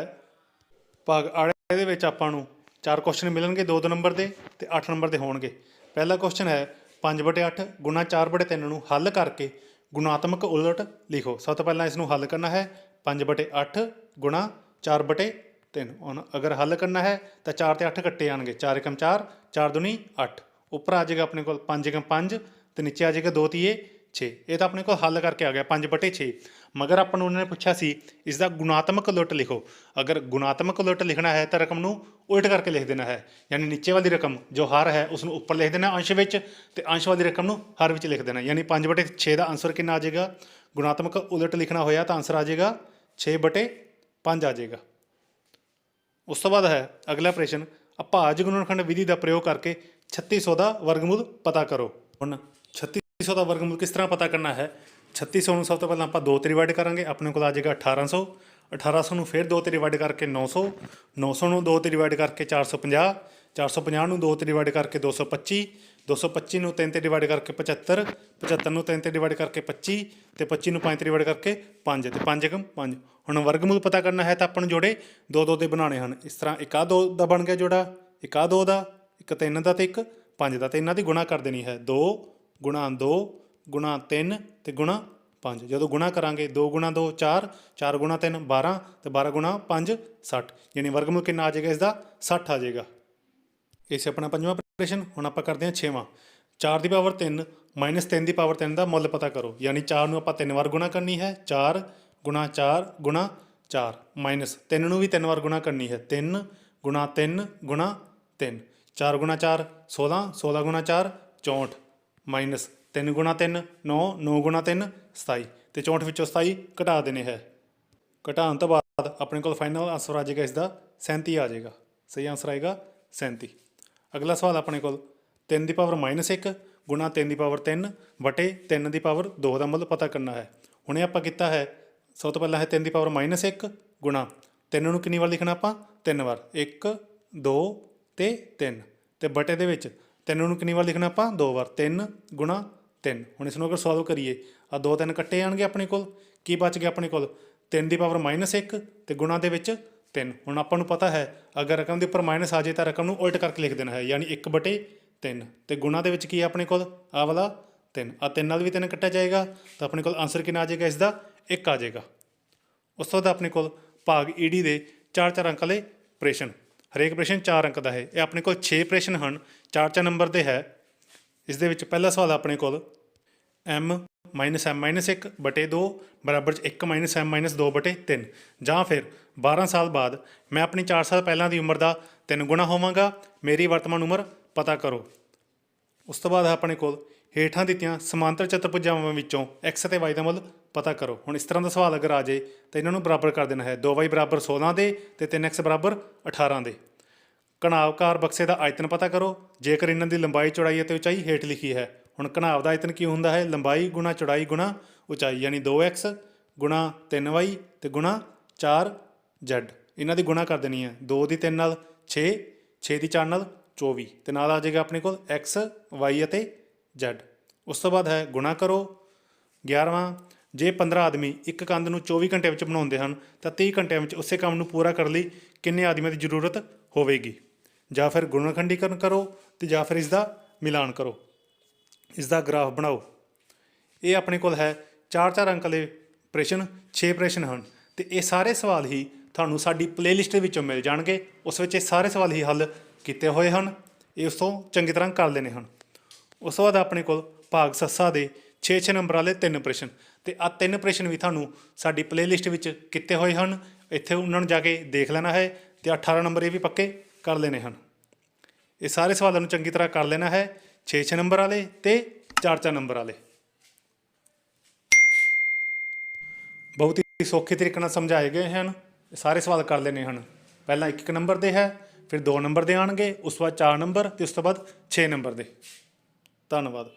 ਭਾਗ ਆੜੇ ਦੇ ਵਿੱਚ ਆਪਾਂ ਨੂੰ ਚਾਰ ਕੁਐਸਚਨ ਮਿਲਣਗੇ 2-2 ਨੰਬਰ ਦੇ ਤੇ 8 ਨੰਬਰ ਦੇ ਹੋਣਗੇ। ਪਹਿਲਾ ਕੁਐਸਚਨ ਹੈ 5/8 ਗੁਣਾ 4/3 ਨੂੰ ਹੱਲ ਕਰਕੇ ਗੁਣਾਤਮਕ ਉਲਟ ਲਿਖੋ। ਸਭ ਤੋਂ ਪਹਿਲਾਂ ਇਸ ਨੂੰ ਹੱਲ ਕਰਨਾ ਹੈ 5/8 ਗੁਣਾ 4/3 ਹੁਣ ਅਗਰ ਹੱਲ ਕਰਨਾ ਹੈ ਤਾਂ 4 ਤੇ 8 ਕੱਟੇ ਆਣਗੇ 4 ਏਕਮ 4 4 ਦੁਨੀ 8 ਉੱਪਰ ਆ ਜਾਏਗਾ ਆਪਣੇ ਕੋਲ 5 ਏਕਮ 5 ਤੇ ਨੀਚੇ ਆ ਜਾਏਗਾ 2 ਤੀਏ 6 ਇਹ ਤਾਂ ਆਪਣੇ ਕੋਲ ਹੱਲ ਕਰਕੇ ਆ ਗਿਆ 5 ਬਟੇ 6 ਮਗਰ ਆਪਾਂ ਨੂੰ ਉਹਨਾਂ ਨੇ ਪੁੱਛਿਆ ਸੀ, ਇਸ ਦਾ ਗੁਣਾਤਮਕ ਉਲਟ ਲਿਖੋ। ਅਗਰ ਗੁਣਾਤਮਕ ਉਲਟ ਲਿਖਣਾ ਹੈ ਤਾਂ ਰਕਮ ਨੂੰ ਉਲਟ ਕਰਕੇ ਲਿਖ ਦੇਣਾ ਹੈ। ਯਾਨੀ ਨੀਚੇ ਵਾਲੀ ਰਕਮ ਜੋ ਹਰ ਹੈ ਉਸ ਨੂੰ ਉੱਪਰ ਲਿਖ ਦੇਣਾ ਅੰਸ਼ ਵਿੱਚ ਤੇ ਅੰਸ਼ ਵਾਲੀ ਰਕਮ ਨੂੰ ਹਰ ਵਿੱਚ ਲਿਖ ਦੇਣਾ। ਯਾਨੀ 5 ਬਟੇ 6 ਦਾ ਆਨਸਰ ਕਿੰਨਾ ਆ ਜਾਏਗਾ? ਗੁਣਾਤਮਕ ਉਲਟ ਲਿਖਣਾ ਹੋਇਆ ਤਾਂ ਆਨਸਰ ਆ ਜਾਏਗਾ 6 ਬਟੇ 5 ਆ ਜਾਏਗਾ। ਉਸ ਤੋਂ ਬਾਅਦ ਹੈ, ਅਗਲਾ ਪ੍ਰਸ਼ਨ ਅਭਾਜ ਗੁਣਨਖੰਡ ਵਿਧੀ ਦਾ ਪ੍ਰਯੋਗ ਕਰਕੇ 3600 ਦਾ ਵਰਗਮੂਲ ਪਤਾ ਕਰੋ। ਹੁਣ 3600 ਦਾ ਵਰਗਮੂਲ ਕਿਸ ਤਰ੍ਹਾਂ ਪਤਾ ਕਰਨਾ ਹੈ? 3600 ਨੂੰ ਸਭ ਤੋਂ ਪਹਿਲਾਂ ਆਪਾਂ 2 ਤੇ ਡਿਵਾਈਡ ਕਰਾਂਗੇ, ਆਪਣੇ ਕੋਲ ਆ ਜਾਏਗਾ 1800 1800 ਨੂੰ ਫਿਰ 2 ਤੇ ਡਿਵਾਈਡ ਕਰਕੇ 900 900 ਨੂੰ 2 ਤੇ ਡਿਵਾਈਡ ਕਰਕੇ 450 450 ਨੂੰ 2 ਤੇ ਡਿਵਾਈਡ ਕਰਕੇ 225 225 ਨੂੰ 3 ਤੇ ਡਿਵਾਈਡ ਕਰਕੇ 75 75 ਨੂੰ 3 ਤੇ ਡਿਵਾਈਡ ਕਰਕੇ 25 ਤੇ 25 ਨੂੰ 5 ਤੇ ਡਿਵਾਈਡ ਕਰਕੇ 5 ਤੇ 5 ਕਮ 5 ਹੁਣ ਵਰਗਮੂਲ ਪਤਾ ਕਰਨਾ ਹੈ ਤਾਂ ਆਪਾਂ ਨੂੰ ਜੋੜੇ 2 2 ਦੇ ਬਣਾਉਣੇ ਹਨ। ਇਸ ਤਰ੍ਹਾਂ ਇੱਕ ਆ 2 ਦਾ ਬਣ ਗਿਆ ਜੋੜਾ, ਇੱਕ ਆ 2 ਦਾ, ਇੱਕ 3 ਦਾ ਤੇ ਇੱਕ 5 ਦਾ ਤੇ ਇਹਨਾਂ ਦੀ ਗੁਣਾ ਕਰ ਦੇਣੀ ਹੈ 2 ਗੁਣਾ 2 ਗੁਣਾ 3 ਤੇ ਗੁਣਾ 5 ਜਦੋਂ ਗੁਣਾ ਕਰਾਂਗੇ 2 ਗੁਣਾ 2 4 4 ਗੁਣਾ 3 12 ਤੇ 12 ਗੁਣਾ 5 60 ਯਾਨੀ ਵਰਗਮੂਲ ਕਿੰਨਾ ਆ ਜਾਏਗਾ ਇਸ ਦਾ 60 ਆ ਜਾਏਗਾ। ਇਹ ਸੀ ਆਪਣਾ ਪੰਜਵਾਂ ਪ੍ਰਸ਼ਨ। ਹੁਣ ਆਪਾਂ ਕਰਦੇ ਹਾਂ ਛੇਵਾਂ। 4 ਦੀ ਪਾਵਰ 3 ਮਾਈਨਸ 3 ਦੀ ਪਾਵਰ 3 ਦਾ ਮੁੱਲ ਪਤਾ ਕਰੋ। ਯਾਨੀ 4 ਨੂੰ ਆਪਾਂ ਤਿੰਨ ਵਾਰ ਗੁਣਾ ਕਰਨੀ ਹੈ 4 ਗੁਣਾ 4 ਗੁਣਾ 4 ਮਾਈਨਸ 3 ਨੂੰ ਵੀ ਤਿੰਨ ਵਾਰ ਗੁਣਾ ਕਰਨੀ ਹੈ 3 ਗੁਣਾ 3 ਗੁਣਾ 3 4 ਗੁਣਾ 4 16 16 ਗੁਣਾ 4 64 ਮਾਈਨਸ 3 ਗੁਣਾ 3 9 9 ਗੁਣਾ 3 27 ਤੇ 64 ਵਿੱਚੋਂ 27 ਘਟਾ ਦੇਣੇ ਹੈ। ਘਟਾਉਣ ਤੋਂ ਬਾਅਦ ਆਪਣੇ ਕੋਲ ਫਾਈਨਲ ਆਨਸਰ ਆ ਜਾਏਗਾ ਇਸ ਦਾ 37 ਆ ਜਾਏਗਾ। ਸਹੀ ਆਨਸਰ ਆਏਗਾ 37 ਅਗਲਾ ਸਵਾਲ ਆਪਣੇ ਕੋਲ। 3 ਦੀ ਪਾਵਰ -1 ਗੁਣਾ 3 ਦੀ ਪਾਵਰ 3 ਵਟੇ 3 ਦੀ ਪਾਵਰ 2 ਦਾ ਮੁੱਲ ਪਤਾ ਕਰਨਾ ਹੈ। ਹੁਣੇ ਆਪਾਂ ਕੀਤਾ ਹੈ, ਸਭ ਤੋਂ ਪਹਿਲਾਂ ਹੈ 3 ਦੀ ਪਾਵਰ -1 ਗੁਣਾ। 3 ਨੂੰ ਕਿੰਨੀ ਵਾਰ ਲਿਖਣਾ ਆਪਾਂ? ਤਿੰਨ ਵਾਰ। 1 2 ਤੇ 3 ਤੇ ਬਟੇ ਦੇ ਵਿੱਚ 3 ਨੂੰ ਕਿੰਨੀ ਵਾਰ ਲਿਖਣਾ ਆਪਾਂ? ਦੋ ਵਾਰ। 3 ਗੁਣਾ 3 ਹੁਣ ਇਸ ਨੂੰ ਅਗਰ ਸੋਲਵ ਕਰੀਏ ਆ ਦੋ ਤਿੰਨ ਕੱਟੇ ਆਣਗੇ ਆਪਣੇ ਕੋਲ, ਕੀ ਬਚ ਗਿਆ ਆਪਣੇ ਕੋਲ? 3 ਦੀ ਪਾਵਰ -1 ਤੇ ਗੁਣਾ ਦੇ ਵਿੱਚ 3 ਹੁਣ ਆਪਾਂ ਨੂੰ ਪਤਾ ਹੈ, ਅਗਰ ਰਕਮ ਦੇ ਉੱਪਰ ਮਾਈਨਸ ਆ ਜਾਏ ਤਾਂ ਰਕਮ ਨੂੰ ਉਲਟ ਕਰਕੇ ਲਿਖ ਦੇਣਾ ਹੈ, ਯਾਨੀ 1 ਬਟੇ 3 ਤੇ ਗੁਣਾ ਦੇ ਵਿੱਚ ਕੀ ਹੈ ਆਪਣੇ ਕੋਲ? ਆ ਵਾਲਾ 3 ਆ 3 ਨਾਲ ਵੀ 3 ਕੱਟਿਆ ਜਾਏਗਾ, ਤਾਂ ਆਪਣੇ ਕੋਲ ਆਨਸਰ ਕਿੰਨਾ ਆ ਜਾਏਗਾ? ਇਸ ਦਾ 1 ਆ ਜਾਏਗਾ। ਉਸ ਤੋਂ ਬਾਅਦ ਆਪਣੇ ਕੋਲ ਭਾਗ ਈਡੀ ਦੇ 4-4 ਅੰਕ ਵਾਲੇ ਪ੍ਰਸ਼ਨ। ਹਰੇਕ ਪ੍ਰਸ਼ਨ 4 ਅੰਕ ਦਾ ਹੈ। ਇਹ ਆਪਣੇ ਕੋਲ 6 ਪ੍ਰਸ਼ਨ ਹਨ। 4-4 ਨੰਬਰ ਦੇ ਹੈ। ਇਸ ਦੇ ਵਿੱਚ ਪਹਿਲਾ ਸਵਾਲ ਆਪਣੇ ਕੋਲ। M ਮਾਈਨਸ m ਮਾਈਨਸ 1 ਬਟੇ 2 ਬਰਾਬਰ 'ਚ 1 ਮਾਈਨਸ m ਮਾਈਨਸ 2 ਬਟੇ 3 ਜਾਂ ਫਿਰ 12 ਸਾਲ ਬਾਅਦ ਮੈਂ ਆਪਣੀ 4 ਸਾਲ ਪਹਿਲਾਂ ਦੀ ਉਮਰ ਦਾ 3 ਗੁਣਾ ਹੋਵਾਂਗਾ, ਮੇਰੀ ਵਰਤਮਾਨ ਉਮਰ ਪਤਾ ਕਰੋ। ਉਸ ਤੋਂ ਬਾਅਦ ਆਪਣੇ ਕੋਲ ਹੇਠਾਂ ਦਿੱਤੀਆਂ ਸਮਾਂਤਰ ਚਤੁਰਭੁਜਾਵਾਂ ਵਿੱਚੋਂ x ਅਤੇ y ਦਾ ਮੁੱਲ ਪਤਾ ਕਰੋ। ਹੁਣ ਇਸ ਤਰ੍ਹਾਂ ਦਾ ਸਵਾਲ ਅਗਰ ਆ ਜਾਏ, ਤਾਂ ਇਹਨਾਂ ਨੂੰ ਬਰਾਬਰ ਕਰ ਦੇਣਾ ਹੈ। 2y ਬਰਾਬਰ 16 ਦੇ ਤੇ 3x ਬਰਾਬਰ 18 ਦੇ। ਘਣਾਵਕਾਰ ਬਕਸੇ ਦਾ ਆਇਤਨ ਪਤਾ ਕਰੋ, ਜੇਕਰ ਇਹਨਾਂ ਦੀ ਲੰਬਾਈ ਚੌੜਾਈ ਅਤੇ ਉਚਾਈ ਹੇਠ ਲਿਖੀ ਹੈ। ਹੁਣ ਘਣਾਵ ਦਾ ਆਇਤਨ ਕੀ ਹੁੰਦਾ ਹੈ? ਲੰਬਾਈ ਗੁਣਾ ਚੌੜਾਈ ਗੁਣਾ ਉਚਾਈ, ਯਾਨੀ 2x ਗੁਣਾ 3y ਤੇ ਗੁਣਾ 4z ਇਹਨਾਂ ਦੀ ਗੁਣਾ ਕਰ ਦੇਣੀ ਹੈ। 2 ਦੀ 3 ਨਾਲ 6 6 ਦੀ 4 ਨਾਲ 24 ਤੇ ਨਾਲ ਆ ਜਾਏਗਾ ਆਪਣੇ ਕੋਲ x y ਅਤੇ z ਉਸ ਤੋਂ ਬਾਅਦ ਹੈ, ਗੁਣਾ ਕਰੋ। 11ਵਾਂ ਜੇ 15 ਆਦਮੀ ਇੱਕ ਕੰਧ ਨੂੰ 24 ਘੰਟੇ ਵਿੱਚ ਬਣਾਉਂਦੇ ਹਨ, ਤਾਂ 30 ਘੰਟਿਆਂ ਵਿੱਚ ਉਸੇ ਕੰਮ ਨੂੰ ਪੂਰਾ ਕਰਨ ਲਈ ਕਿੰਨੇ ਆਦਮੀਆਂ ਦੀ ਜ਼ਰੂਰਤ ਹੋਵੇਗੀ? ਜਾਂ ਫਿਰ ਗੁਣਨਖੰਡੀਕਰਨ ਕਰੋ ਤੇ ਜਾਂ ਫਿਰ ਇਸ ਦਾ ਮਿਲਾਨ ਕਰੋ। ਇਸ ਦਾ ਗ੍ਰਾਫ ਬਣਾਓ। ਇਹ ਆਪਣੇ ਕੋਲ ਹੈ। 4-4 ਅੰਕ ਵਾਲੇ ਪ੍ਰਸ਼ਨ 6 ਪ੍ਰਸ਼ਨ ਹਨ। ਤੇ ਇਹ ਸਾਰੇ ਸਵਾਲ ਹੀ ਤੁਹਾਨੂੰ ਸਾਡੀ ਪਲੇਲਿਸਟ ਵਿੱਚੋਂ ਮਿਲ ਜਾਣਗੇ। ਉਸ ਵਿੱਚ ਇਹ ਸਾਰੇ ਸਵਾਲ ਹੀ ਹੱਲ ਕੀਤੇ ਹੋਏ ਹਨ। ਇਹ ਉਸ ਤੋਂ ਚੰਗੀ ਤਰ੍ਹਾਂ ਕਰ ਲੈਣੇ ਹਨ। ਉਸ ਤੋਂ ਬਾਅਦ ਆਪਣੇ ਕੋਲ ਭਾਗ ਸੱਸਾ ਦੇ 6-6 ਨੰਬਰ ਵਾਲੇ ਤਿੰਨ ਪ੍ਰਸ਼ਨ। ਤੇ ਆ ਤਿੰਨ ਪ੍ਰਸ਼ਨ ਵੀ ਤੁਹਾਨੂੰ ਸਾਡੀ ਪਲੇਲਿਸਟ ਵਿੱਚ ਕੀਤੇ ਹੋਏ ਹਨ। ਇੱਥੇ ਉਹਨਾਂ ਨੂੰ ਜਾ ਕੇ ਦੇਖ ਲੈਣਾ ਹੈ। ਤੇ 18 ਨੰਬਰ ਇਹ ਵੀ ਪੱਕੇ। ਕਰ ਲੈਣੇ ਹਨ। ਇਹ ਸਾਰੇ ਸਵਾਲਾਂ ਨੂੰ ਚੰਗੀ ਤਰ੍ਹਾਂ ਕਰ ਲੈਣਾ ਹੈ 6-6 ਨੰਬਰ ਵਾਲੇ ਤੇ 4-4 ਨੰਬਰ ਵਾਲੇ। ਬਹੁਤ ਹੀ ਸੌਖੇ ਤਰੀਕੇ ਨਾਲ ਸਮਝਾਏ ਗਏ ਹਨ। ਇਹ ਸਾਰੇ ਸਵਾਲ ਕਰ ਲੈਣੇ ਹਨ। ਪਹਿਲਾਂ 1-1 ਨੰਬਰ ਦੇ ਹੈ, ਫਿਰ 2 ਨੰਬਰ ਦੇ ਆਣਗੇ ਉਸ ਤੋਂ ਬਾਅਦ 4 ਨੰਬਰ ਤੇ ਉਸ ਤੋਂ ਬਾਅਦ 6 ਨੰਬਰ ਦੇ। ਧੰਨਵਾਦ।